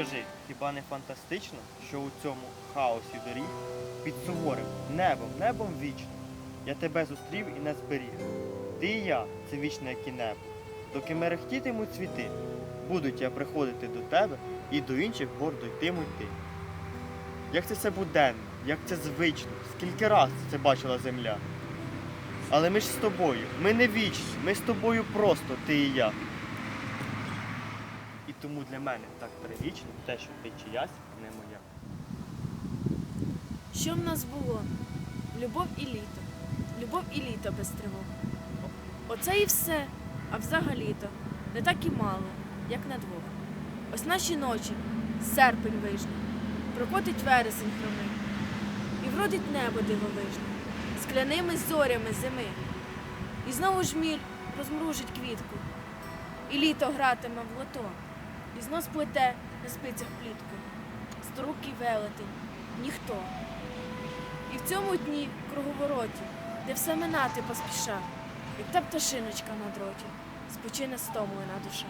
скажи, хіба не фантастично, що у цьому хаосі доріг під суворим небом, небом вічно я тебе зустрів і не зберіг. Ти і я це вічне, як і небо. Доки мерехтітимуть цвіти, будуть я приходити до тебе і до інших гордо йтимуть ти. Як це все буденно, як це звично, скільки раз це бачила земля. Але ми ж з тобою, ми не вічні, ми з тобою просто, ти і я. І тому для мене так трагічно те, що ти чиясь не моя. Що в нас було? Любов і літо. Любов і літо без тривог. Оце і все, а взагалі-то не так і мало, як на двох. Ось наші ночі, серпень вижний, прокотить вересень хромий, і вродить небо дивовижне, скляними зорями зими. І знову ж міль розмружить квітку, і літо гратиме в лото, і знов сплете на спицях плітку, сторукий велетень, ніхто. І в цьому дні в круговороті, де все минати поспіша, як та пташиночка на дроті, спочине стомлена душа.